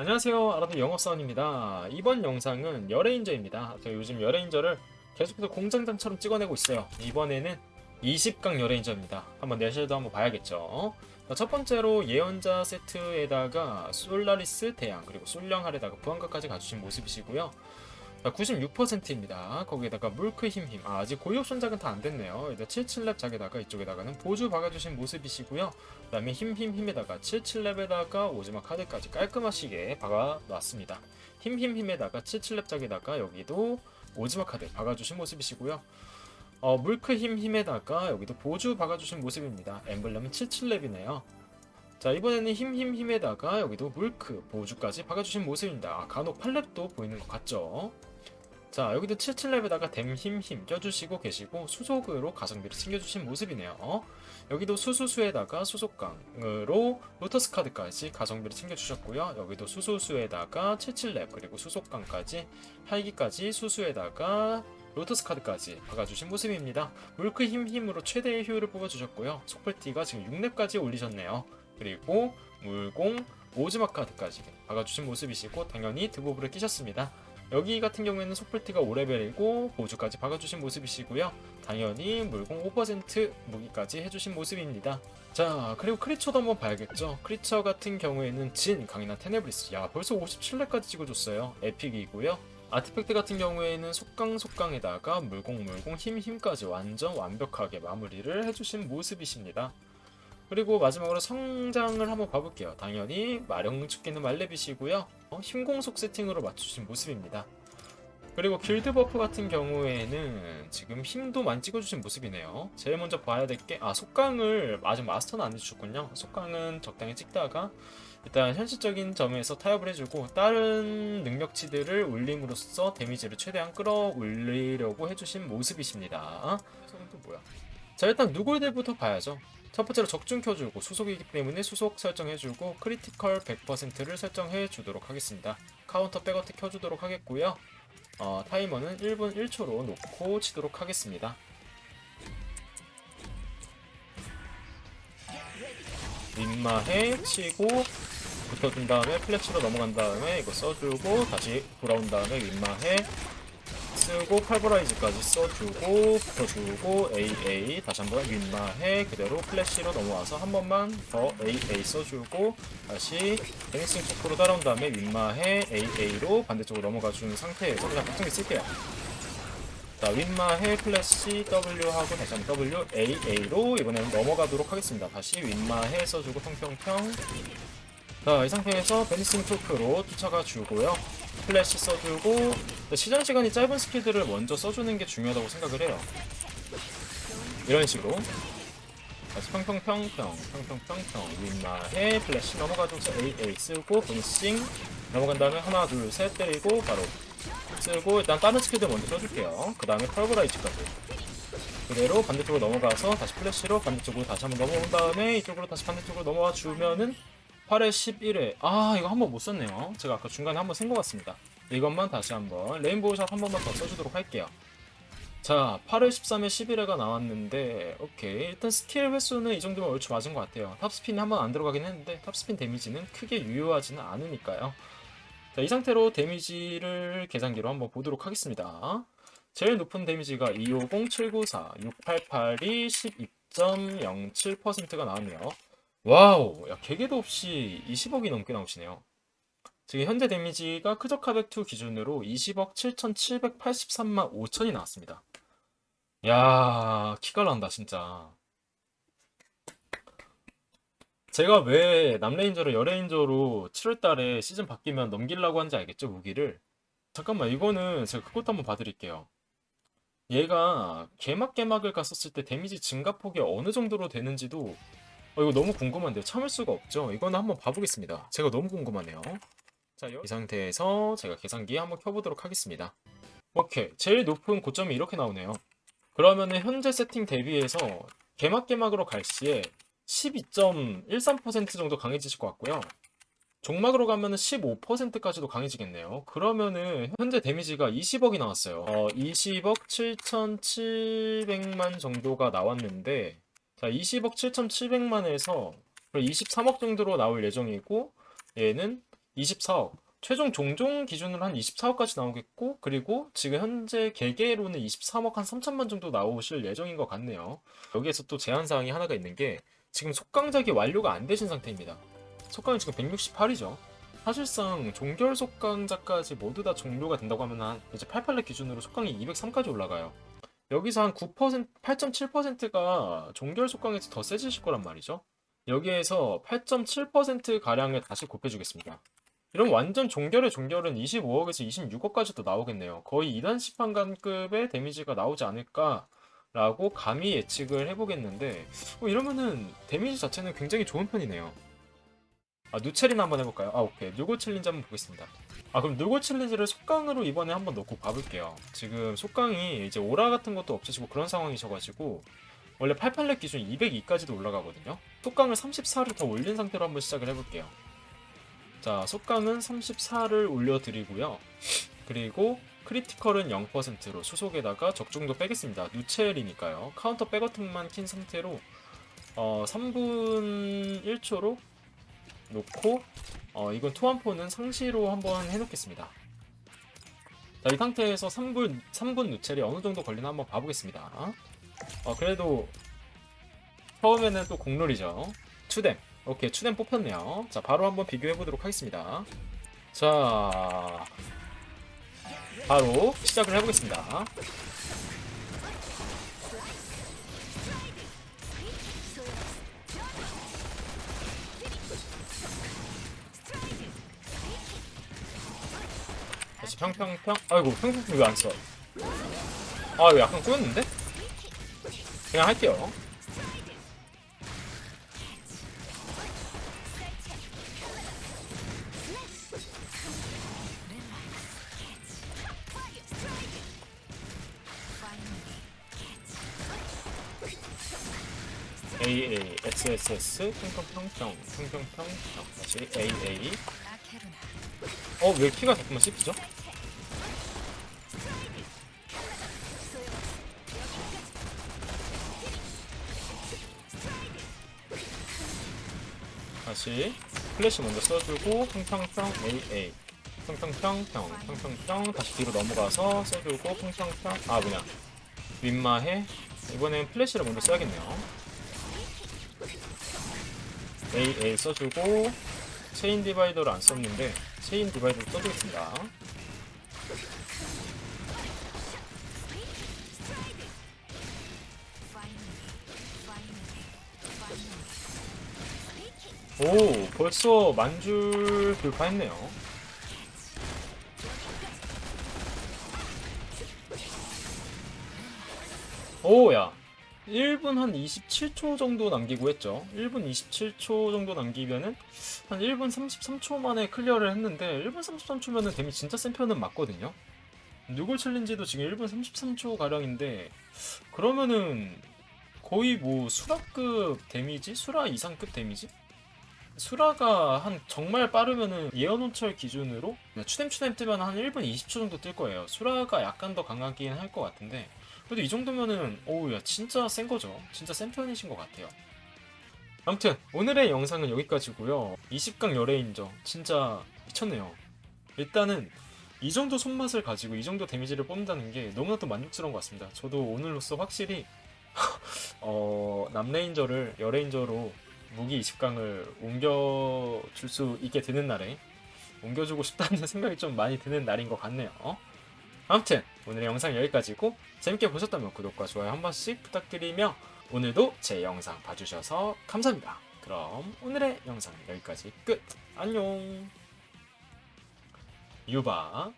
안녕하세요. 아라도 영업사원입니다. 이번 영상은 열애인저입니다. 제가 요즘 열애인저를 계속해서 공장장처럼 찍어내고 있어요. 이번에는 20강 열애인저입니다. 한번 내실도 한번 봐야겠죠? 자, 첫 번째로 예언자 세트에다가 솔라리스 대양 그리고 솔령할에다가 부한가까지 갖추신 모습이시고요 96%입니다. 거기에다가 물크 힘힘. 아, 아직 고유 옵션작은 다 안 됐네요. 일단 77렙 작에다가 이쪽에다가는 보조 박아주신 모습이시고요. 그 다음에 힘힘 힘에다가 77렙에다가 오지막 카드까지 깔끔하시게 박아놨습니다. 힘힘 힘에다가 77렙 작에다가 여기도 오지막 카드 박아주신 모습이시고요. 어, 물크 힘 힘에다가 여기도 보조 박아주신 모습입니다. 엠블렘은 77렙이네요. 자 이번에는 힘힘 힘에다가 여기도 물크 보조까지 박아주신 모습입니다. 아, 간혹 팔렙도 보이는 것 같죠? 자 여기도 77렙에다가 댐힘힘 껴주시고 계시고 수속으로 가성비를 챙겨주신 모습이네요. 여기도 수수수에다가 수속강으로 로터스 카드까지 가성비를 챙겨주셨고요. 여기도 수소수에다가 77렙 그리고 수속강까지 활기까지 수수에다가 로터스 카드까지 박아주신 모습입니다. 물크 힘 힘으로 최대의 효율을 뽑아주셨고요. 속플티가 지금 6렙까지 올리셨네요. 그리고 물공 오즈막 카드까지 박아주신 모습이시고 당연히 드보브를 끼셨습니다. 여기 같은 경우에는 소플티가 5레벨이고 보조까지 박아주신 모습이시고요. 당연히 물공 5% 무기까지 해주신 모습입니다. 자 그리고 크리처도 한번 봐야겠죠. 크리처 같은 경우에는 진, 강인한 테네브리스 야 벌써 57레까지 찍어줬어요. 에픽이고요. 아티팩트 같은 경우에는 속강 속강에다가 물공 물공 힘 힘까지 완전 완벽하게 마무리를 해주신 모습이십니다. 그리고 마지막으로 성장을 한번 봐볼게요. 당연히 마령 축기는 말렙이시고요. 어, 힘공속 세팅으로 맞추신 모습입니다. 그리고 길드 버프 같은 경우에는 지금 힘도 많이 찍어주신 모습이네요. 제일 먼저 봐야 될 게, 아, 속강을 아직 마스터는 안 해주셨군요. 속강은 적당히 찍다가 일단 현실적인 점에서 타협을 해주고 다른 능력치들을 올림으로써 데미지를 최대한 끌어올리려고 해주신 모습이십니다. 또 뭐야? 자 일단 누굴들부터 봐야죠. 첫 번째로 적중 켜주고 수속이기 때문에 수속 설정해주고 크리티컬 100%를 설정해주도록 하겠습니다. 카운터 백어택 켜주도록 하겠고요. 어, 타이머는 1분 1초로 놓고 치도록 하겠습니다. 윗마해 치고 붙어준 다음에 플래치로 넘어간 다음에 이거 써주고 다시 돌아온 다음에 윗마해 쓰고 팔버라이즈까지 써주고 붙어주고 AA 다시 한번 윗마해 그대로 플래시로 넘어와서 한 번만 더 AA 써주고 다시 데니싱 토크로 따라온 다음에 윗마해 AA로 반대쪽으로 넘어가 준 상태에서 그냥 박통기 쓸게요. 자 윗마해 플래시 W 하고 다시 한번 W AA로 이번에는 넘어가도록 하겠습니다. 다시 윗마해 써주고 평평평 자, 이 상태에서 베니싱 토크로 쫓아가 주고요. 플래시 써주고 시전 시간이 짧은 스킬들을 먼저 써주는 게 중요하다고 생각을 해요. 이런 식으로 다시 평평평평 평평평평 윗마해 플래시 넘어가줘서 AA 쓰고 베니싱 넘어간 다음에 하나 둘 셋 때리고 바로 쓰고 일단 다른 스킬들 먼저 써줄게요. 그 다음에 펄브라이즈까지 그대로 반대쪽으로 넘어가서 다시 플래시로 반대쪽으로 다시 한번 넘어온 다음에 이쪽으로 다시 반대쪽으로 넘어와 주면은 8회 11회. 아 이거 한 번 못 썼네요. 제가 아까 중간에 한 번 쓴 것 같습니다. 이것만 다시 한번 레인보우샷 한 번만 더 써주도록 할게요. 자 8회 13회 11회가 나왔는데 오케이. 일단 스킬 횟수는 이 정도면 얼추 맞은 것 같아요. 탑스핀이 한번 안 들어가긴 했는데 탑스핀 데미지는 크게 유효하지는 않으니까요. 자 이 상태로 데미지를 계산기로 한번 보도록 하겠습니다. 제일 높은 데미지가 250, 794, 688이 12.07%가 나왔네요 와우, 야, 개개도 없이 20억이 넘게 나오시네요. 지금 현재 데미지가 크저카백2 기준으로 20억 7,783만 5천이 나왔습니다. 야, 키가 난다, 진짜. 제가 왜 남레인저를 여레인저로 7월달에 시즌 바뀌면 넘기려고 한지 알겠죠, 무기를? 잠깐만, 이거는 제가 그것도 한번 봐드릴게요. 얘가 개막 개막을 갔었을 때 데미지 증가폭이 어느 정도로 되는지도 어, 이거 너무 궁금한데요. 참을 수가 없죠. 이거는 한번 봐보겠습니다. 제가 너무 궁금하네요. 자, 이 상태에서 제가 계산기 한번 켜보도록 하겠습니다. 오케이. 제일 높은 고점이 이렇게 나오네요. 그러면은 현재 세팅 대비해서 개막 개막으로 갈 시에 12.13% 정도 강해지실 것 같고요. 종막으로 가면은 15%까지도 강해지겠네요. 그러면은 현재 데미지가 20억이 나왔어요. 어, 20억 7,700만 정도가 나왔는데 자, 20억 7,700만에서 23억 정도로 나올 예정이고 얘는 24억. 최종 종종 기준으로 한 24억까지 나오겠고, 그리고 지금 현재 개개로는 23억 한 3천만 정도 나오실 예정인 것 같네요. 여기에서 또 제한 사항이 하나가 있는 게, 지금 속강작이 완료가 안 되신 상태입니다. 속강이 지금 168이죠. 사실상 종결 속강작까지 모두 다 종료가 된다고 하면 한 이제 88렙 기준으로 속강이 203까지 올라가요. 여기서 한 9%, 8.7%가 종결 속강에서 더 세지실 거란 말이죠. 여기에서 8.7% 가량을 다시 곱해주겠습니다. 이런 완전 종결의 종결은 25억에서 26억까지도 나오겠네요. 거의 2단 시판관급의 데미지가 나오지 않을까라고 감히 예측을 해보겠는데 어, 이러면은 데미지 자체는 굉장히 좋은 편이네요. 아 누체리나 한번 해볼까요? 아 오케이 누고 챌린지 한번 보겠습니다. 아 그럼 누고 챌린지를 속강으로 이번에 한번 넣고 봐볼게요. 지금 속강이 이제 오라 같은 것도 없으시고 그런 상황이셔가지고 원래 88렙 기준 202까지도 올라가거든요. 속강을 34를 더 올린 상태로 한번 시작을 해볼게요. 자, 속강은 34를 올려드리고요. 그리고 크리티컬은 0%로 수속에다가 적중도 빼겠습니다. 누첼이니까요. 카운터 백어튼만 킨 상태로 어, 3분 1초로 놓고 어, 이건 투원포는 상시로 한번 해놓겠습니다. 자, 이 상태에서 3분, 3분 누첼이 어느 정도 걸리나 한번 봐보겠습니다. 어, 그래도 처음에는 또 공룰이죠. 추뎀. 오케이, 추뎀 뽑혔네요. 자, 바로 한번 비교해 보도록 하겠습니다. 자, 바로 시작을 해보겠습니다. 다시 평평평. 아이고, 평평평 왜안 써? 아, 이거 약간 꼬였는데? 그냥 할게요. AA, SSS, 평평평평, 평평평평, 다시 AA. 어, 왜 키가 자꾸만 씹히죠? 다시 플래시 먼저 써주고 평평평 AA 평평평평. 평평평 다시 뒤로 넘어가서 써주고 평평평. 아 뭐냐. 윗마해. 이번엔 플래시를 먼저 써야겠네요. AA 써주고 체인 디바이더를 안 썼는데 체인 디바이더를 써주겠습니다 오 벌써 만줄 돌파했네요 오야 1분 한 27초 정도 남기고 했죠 1분 27초 정도 남기면은 한 1분 33초 만에 클리어를 했는데 1분 33초면은 데미 진짜 센 편은 맞거든요 누굴 챌린지도 지금 1분 33초 가량인데 그러면은 거의 뭐 수라급 데미지? 수라 이상급 데미지? 수라가 한 정말 빠르면은 예언혼철 기준으로 추뎀추뎀 뜨면 한 1분 20초 정도 뜰 거예요. 수라가 약간 더 강하긴 할 것 같은데 그래도 이 정도면은 오우 야 진짜 센 거죠. 진짜 센 편이신 것 같아요. 아무튼 오늘의 영상은 여기까지고요. 20강 열애인저 진짜 미쳤네요. 일단은 이 정도 손맛을 가지고 이 정도 데미지를 뽑는다는 게 너무나도 만족스러운 것 같습니다. 저도 오늘로써 확실히 어, 남레인저를 여레인저로 무기 20강을 옮겨줄 수 있게 되는 날에 옮겨주고 싶다는 생각이 좀 많이 드는 날인 것 같네요. 아무튼 오늘의 영상 여기까지고 재밌게 보셨다면 구독과 좋아요 한 번씩 부탁드리며 오늘도 제 영상 봐주셔서 감사합니다. 그럼 오늘의 영상은 여기까지 끝. 안녕. 유바